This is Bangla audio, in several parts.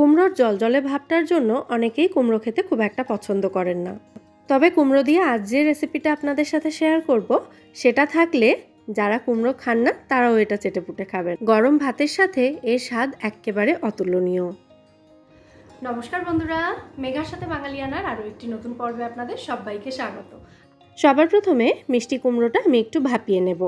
কুমড়োর জলজলে ভাবটার জন্য অনেকেই কুমড়ো খেতে খুব একটা পছন্দ করেন না। তবে কুমড়ো দিয়ে আজ যে রেসিপিটা আপনাদের সাথে শেয়ার করব সেটা থাকলে যারা কুমড়ো খান না তারাও এটা চেটেপুটে খাবেন। গরম ভাতের সাথে এর স্বাদ একেবারে অতুলনীয়। নমস্কার বন্ধুরা মেঘার সাথে বাঙালিয়ানার আরও একটি নতুন পর্বে আপনাদের সবাইকে স্বাগত। সবার প্রথমে মিষ্টি কুমড়োটা আমি একটু ভাপিয়ে নেব।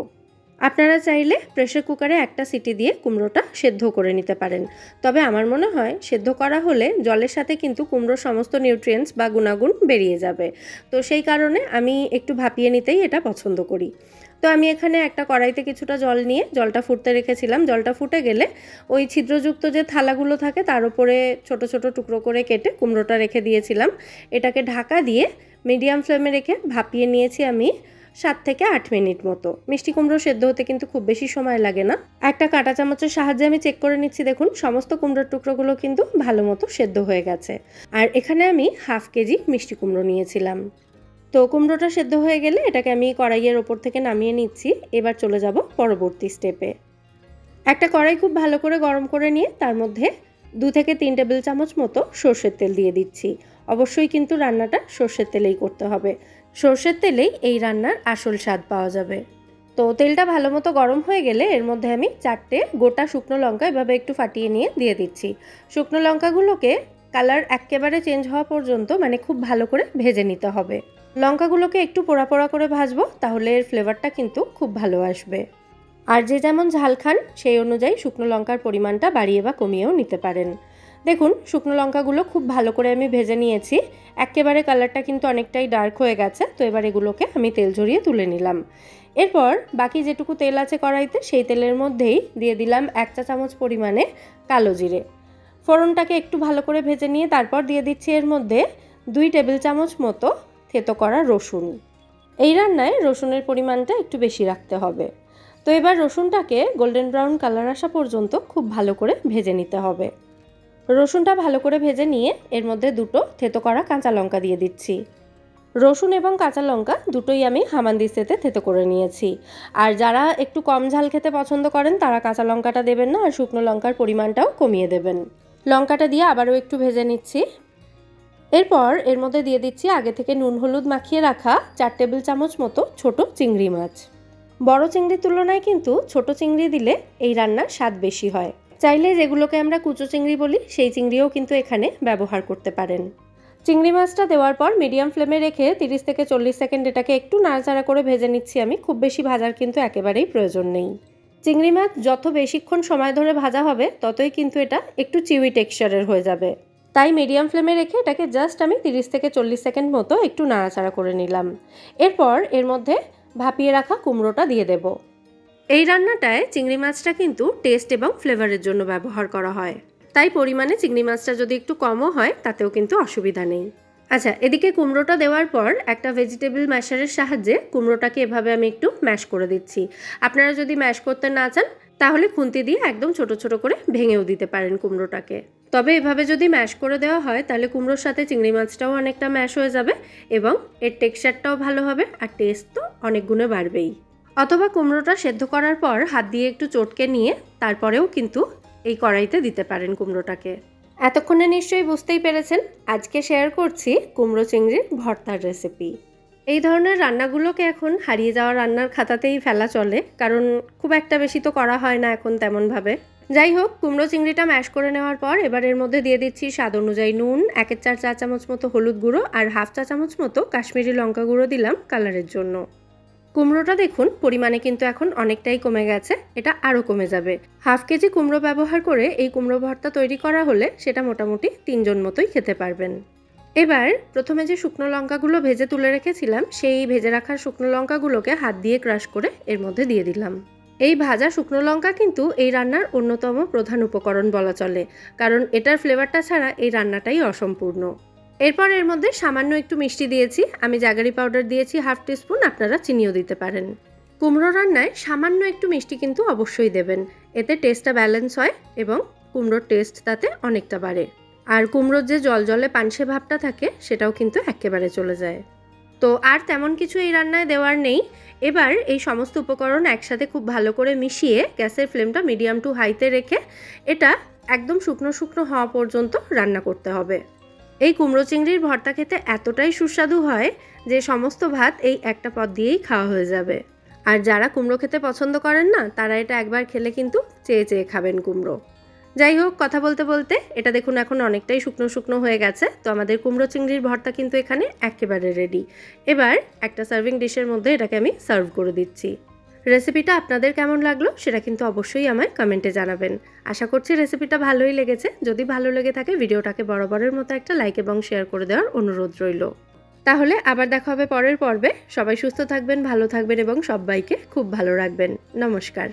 আপনারা চাইলে প্রেশার কুকারে একটা সিটি দিয়ে কুমড়োটা সেদ্ধ করে নিতে পারেন। তবে আমার মনে হয় সেদ্ধ করা হলে জলের সাথে কিন্তু কুমড়োর সমস্ত নিউট্রিয়েন্টস বা গুণাগুণ বেরিয়ে যাবে। তো সেই কারণে আমি একটু ভাপিয়ে নিতেই এটা পছন্দ করি। তো আমি এখানে একটা কড়াইতে কিছুটা জল নিয়ে জলটা ফুটতে রেখেছিলাম। জলটা ফুটে গেলে ওই ছিদ্রযুক্ত যে থালাগুলো থাকে তার উপরে ছোট ছোট টুকরো করে কেটে কুমড়োটা রেখে দিয়েছিলাম। এটাকে ঢাকা দিয়ে মিডিয়াম ফ্লেমে রেখে ভাপিয়ে নিয়েছি আমি। সাত থেকে আট মিনিট মতো। মিষ্টি কুমড়ো সেদ্ধ হতে কিন্তু খুব বেশি সময় লাগে না। একটা কাঁটা চামচের সাহায্যে আমি চেক করে নিচ্ছি, দেখুন, সমস্ত কুমড়োর টুকরোগুলো কিন্তু ভালো মতো সেদ্ধ হয়ে গেছে। আর এখানে আমি হাফ কেজি মিষ্টি কুমড়ো নিয়েছিলাম। তো কুমড়োটা সেদ্ধ হয়ে গেলে এটাকে আমি কড়াইয়ের ওপর থেকে নামিয়ে নিচ্ছি। এবার চলে যাব পরবর্তী স্টেপে একটা কড়াই খুব ভালো করে গরম করে নিয়ে তার মধ্যে দু থেকে তিন টেবিল চামচ মতো সর্ষের তেল দিয়ে দিচ্ছি। অবশ্যই কিন্তু রান্নাটা সর্ষের তেলেই করতে হবে। সর্ষের তেলেই এই রান্নার আসল স্বাদ পাওয়া যাবে। তো তেলটা ভালো মতো গরম হয়ে গেলে এর মধ্যে আমি চারটে গোটা শুকনো লঙ্কা এভাবে একটু ফাটিয়ে নিয়ে দিয়ে দিচ্ছি। শুকনো লঙ্কাগুলোকে কালার একেবারে চেঞ্জ হওয়া পর্যন্ত মানে খুব ভালো করে ভেজে নিতে হবে। লঙ্কাগুলোকে একটু পোড়া পোড়া করে ভাজবো, তাহলে এর ফ্লেভারটা কিন্তু খুব ভালো আসবে। আর যে যেমন ঝাল খান, সেই অনুযায়ী শুকনো লঙ্কার পরিমাণটা বাড়িয়ে বা কমিয়েও নিতে পারেন। দেখুন, শুকনো লঙ্কাগুলো খুব ভালো করে আমি ভেজে নিয়েছি। একেবারে কালারটা কিন্তু অনেকটাই ডার্ক হয়ে গেছে, তো এবার এগুলোকে আমি তেল ঝরিয়ে তুলে নিলাম। এরপর বাকি যেটুকু তেল আছে কড়াইতে, সেই তেলের মধ্যেই দিয়ে দিলাম এক চা চামচ পরিমাণে কালো জিরে। ফোড়নটাকে একটু ভালো করে ভেজে নিয়ে তারপর দিয়ে দিচ্ছি এর মধ্যে দুই টেবিল চামচ মতো থেতো করা রসুন। এই রান্নায় রসুনের পরিমাণটা একটু বেশি রাখতে হবে। তো এবার রসুনটাকে গোল্ডেন ব্রাউন কালার আসা পর্যন্ত খুব ভালো করে ভেজে নিতে হবে। রসুনটা ভালো করে ভেজে নিয়ে এর মধ্যে দুটো থেতো করা কাঁচা লঙ্কা দিয়ে দিচ্ছি। রসুন এবং কাঁচা লঙ্কা দুটোই আমি হামানদিস্তেতে থেতো করে নিয়েছি। আর যারা একটু কম ঝাল খেতে পছন্দ করেন, তারা কাঁচা লঙ্কাটা দেবেন না, আর শুকনো লঙ্কার পরিমাণটাও কমিয়ে দেবেন। লঙ্কাটা দিয়ে আবারও একটু ভেজে নিচ্ছি। এরপর এর মধ্যে দিয়ে দিচ্ছি আগে থেকে নুন হলুদ মাখিয়ে রাখা চার টেবিল চামচ মতো ছোট চিংড়ি মাছ। বড় চিংড়ির তুলনায় কিন্তু ছোট চিংড়ি দিলে এই রান্নার স্বাদ বেশি হয়। চাইলে যেগুলোকে আমরা কুচো চিংড়ি বলি, সেই চিংড়িও কিন্তু এখানে ব্যবহার করতে পারেন। চিংড়ি মাছটা দেওয়ার পর মিডিয়াম ফ্লেমে রেখে তিরিশ থেকে চল্লিশ সেকেন্ড এটাকে একটু নাড়াচাড়া করে ভেজে নিচ্ছি আমি। খুব বেশি ভাজার কিন্তু একেবারেই প্রয়োজন নেই। চিংড়ি মাছ যত বেশিক্ষণ সময় ধরে ভাজা হবে, ততই কিন্তু এটা একটু চিউই টেক্সচারের হয়ে যাবে। তাই মিডিয়াম ফ্লেমে রেখে এটাকে জাস্ট আমি তিরিশ থেকে চল্লিশ সেকেন্ড মতো একটু নাড়াচাড়া করে নিলাম। এরপর এর মধ্যে ভাপিয়ে রাখা কুমড়োটা দিয়ে দেব। এই রান্নাটায় চিংড়ি মাছটা কিন্তু টেস্ট এবং ফ্লেভারের জন্য ব্যবহার করা হয়। তাই পরিমাণে চিংড়ি মাছটা যদি একটু কমও হয়, তাতেও কিন্তু অসুবিধা নেই। আচ্ছা এদিকে কুমড়োটা দেওয়ার পর একটা ভেজিটেবল ম্যাশারের সাহায্যে কুমড়োটাকে এভাবে আমি একটু ম্যাশ করে দিচ্ছি। আপনারা যদি ম্যাশ করতে না চান, তাহলে খুন্তি দিয়ে একদম ছোট ছোট করে ভেঙেও দিতে পারেন কুমড়োটাকে। তবে এভাবে যদি ম্যাশ করে দেওয়া হয়, তাহলে কুমড়োর সাথে চিংড়ি মাছটাও অনেকটা ম্যাশ হয়ে যাবে এবং এর টেক্সচারটাও ভালো হবে আর টেস্ট তো অনেক গুণে বাড়বেই। অথবা কুমড়োটা সেদ্ধ করার পর হাত দিয়ে একটু চটকে নিয়ে তারপরেও কিন্তু এই কড়াইতে দিতে পারেন কুমড়োটাকে। এতক্ষণে নিশ্চয়ই বুঝতেই পেরেছেন, আজকে শেয়ার করছি কুমড়ো চিংড়ির ভর্তার রেসিপি এই ধরনের রান্নাগুলোকে এখন হারিয়ে যাওয়া রান্নার খাতাতেই ফেলা চলে, কারণ খুব একটা বেশি তো করা হয় না এখন তেমনভাবে। যাই হোক, কুমড়ো চিংড়িটা ম্যাশ করে নেওয়ার পর এবার এর মধ্যে দিয়ে দিচ্ছি স্বাদ অনুযায়ী নুন, একের চার চা চামচ মতো হলুদ গুঁড়ো আর হাফ চা চামচ মতো কাশ্মীরি লঙ্কা গুঁড়ো দিলাম কালারের জন্য। কুমড়োটা দেখুন, পরিমাণে কিন্তু এখন অনেকটাই কমে গেছে, এটা আরও কমে যাবে। হাফ কেজি কুমড়ো ব্যবহার করে এই কুমড়ো ভর্তা তৈরি করা হলে সেটা মোটামুটি তিনজন মতোই খেতে পারবেন। এবার প্রথমে যে শুকনো লঙ্কাগুলো ভেজে তুলে রেখেছিলাম, সেই ভেজে রাখার শুকনো লঙ্কাগুলোকে হাত দিয়ে ক্রাশ করে এর মধ্যে দিয়ে দিলাম। এই ভাজা শুকনো লঙ্কা কিন্তু এই রান্নার অন্যতম প্রধান উপকরণ বলা চলে, কারণ এটার ফ্লেভারটা ছাড়া এই রান্নাটাই অসম্পূর্ণ। এরপর এর মধ্যে সামান্য একটু মিষ্টি দিয়েছি। আমি জাগারি পাউডার দিয়েছি হাফ টিস্পুন, আপনারা চিনিও দিতে পারেন। কুমড়ো রান্নায় সামান্য একটু মিষ্টি কিন্তু অবশ্যই দেবেন। এতে টেস্টটা ব্যালেন্স হয় এবং কুমড়োর টেস্ট তাতে অনেকটা বাড়ে। আর কুমড়োর যে জল জলে পানসে ভাবটা থাকে, সেটাও কিন্তু একেবারে চলে যায়। তো আর তেমন কিছু এই রান্নায় দেওয়ার নেই। এবার এই সমস্ত উপকরণ একসাথে খুব ভালো করে মিশিয়ে গ্যাসের ফ্লেমটা মিডিয়াম টু হাইতে রেখে এটা একদম শুকনো শুকনো হওয়া পর্যন্ত রান্না করতে হবে। এই কুমড়ো চিংড়ির ভর্তা খেতে এতটাই সুস্বাদু হয় যে সমস্ত ভাত এই একটা পদ দিয়েই খাওয়া হয়ে যাবে। আর যারা কুমড়ো খেতে পছন্দ করেন না, তারা এটা একবার খেলে কিন্তু চেয়ে চেয়ে খাবেন কুমড়ো। যাই হোক, কথা বলতে বলতে এটা দেখুন এখন অনেকটাই শুকনো শুকনো হয়ে গেছে, তো আমাদের কুমড়ো চিংড়ির ভর্তা কিন্তু এখানে একেবারে রেডি এবার একটা সার্ভিং ডিশের মধ্যে এটাকে আমি সার্ভ করে দিচ্ছি। রেসিপিটা আপনাদের কেমন লাগল সেটা কিন্তু অবশ্যই আমায় কমেন্টে জানাবেন। আশা করছি রেসিপিটা ভালোই লেগেছে। যদি ভালো লেগে থাকে ভিডিওটাকে বরাবরের মতো একটা লাইক এবং শেয়ার করে দেওয়ার অনুরোধ রইল। তাহলে আবার দেখা হবে পরের পর্বে। সবাই সুস্থ থাকবেন, ভালো থাকবেন এবং সবাইকে খুব ভালো রাখবেন। নমস্কার।